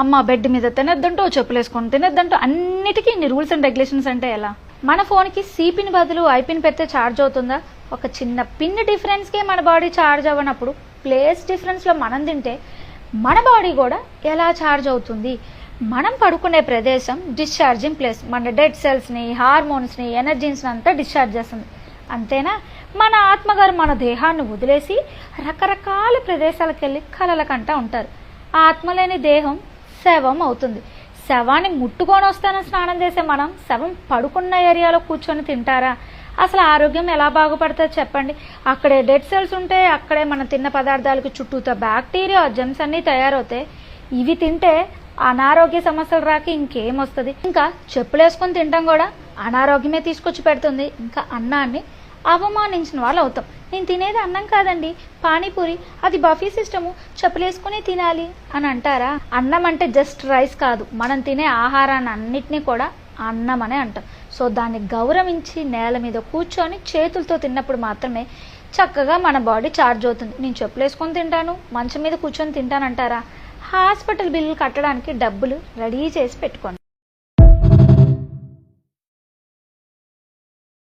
అమ్మ బెడ్ మీద తినొద్దంటూ చెప్పులు వేసుకొని అన్నిటికీ ఇన్ని రూల్స్ అండ్ రెగ్యులేషన్స్ అంటే ఎలా? మన ఫోన్కి సి పిన్ బదులు ఐ పిన్ పెడితే ఛార్జ్ అవుతుందా? ఒక చిన్న పిన్ డిఫరెన్స్కే మన బాడీ ఛార్జ్ అవ్వనప్పుడు ప్లేస్ డిఫరెన్స్లో మనం తింటే మన బాడీ కూడా ఎలా ఛార్జ్ అవుతుంది? మనం పడుకునే ప్రదేశం డిశ్చార్జింగ్ ప్లేస్ మన డెడ్ సెల్స్ని హార్మోన్స్ని ఎనర్జీస్ని అంతా డిశ్చార్జ్ చేస్తుంది. అంతేనా? మన ఆత్మగారు మన దేహాన్ని వదిలేసి రకరకాల ప్రదేశాలకు వెళ్ళి కలలకంటా ఉంటారు. ఆ దేహం శవం అవుతుంది. శవాన్ని ముట్టుకొని వస్తాను స్నానం చేసే మనం. శవం పడుకున్న ఏరియాలో కూర్చొని తింటారా? అసలు ఆరోగ్యం ఎలా బాగుపడుతుంది చెప్పండి. అక్కడే డెడ్ సెల్స్ ఉంటే అక్కడే మనం తిన్న పదార్థాలకు చుట్టూతో బ్యాక్టీరియా జెమ్స్ అన్నీ తయారవుతాయి ఇవి తింటే అనారోగ్య సమస్యలు రాక ఇంకేం వస్తుంది? ఇంకా చెప్పులు వేసుకొని తినడం కూడా. అనారోగ్యమే తీసుకొచ్చి పెడుతుంది. ఇంకా అన్నాన్ని అవమానించిన వాళ్ళు అవుతాం. నేను తినేది అన్నం కాదండి. పానీపూరి అది బఫీ సిస్టము. చెప్పులేసుకుని తినాలి అని అంటారా? అన్నం అంటే జస్ట్ రైస్ కాదు. మనం తినే ఆహారాన్ని అన్నిటినీ కూడా అన్నం అనే అంటాం. సో దాన్ని గౌరవించి నేల మీద కూర్చొని చేతులతో తిన్నప్పుడు మాత్రమే చక్కగా మన బాడీ చార్జ్ అవుతుంది. నేను చెప్పులు వేసుకొని తింటాను మంచం మీద కూర్చొని తింటానంటారా? హాస్పిటల్ బిల్లు కట్టడానికి డబ్బులు రెడీ చేసి పెట్టుకోండి.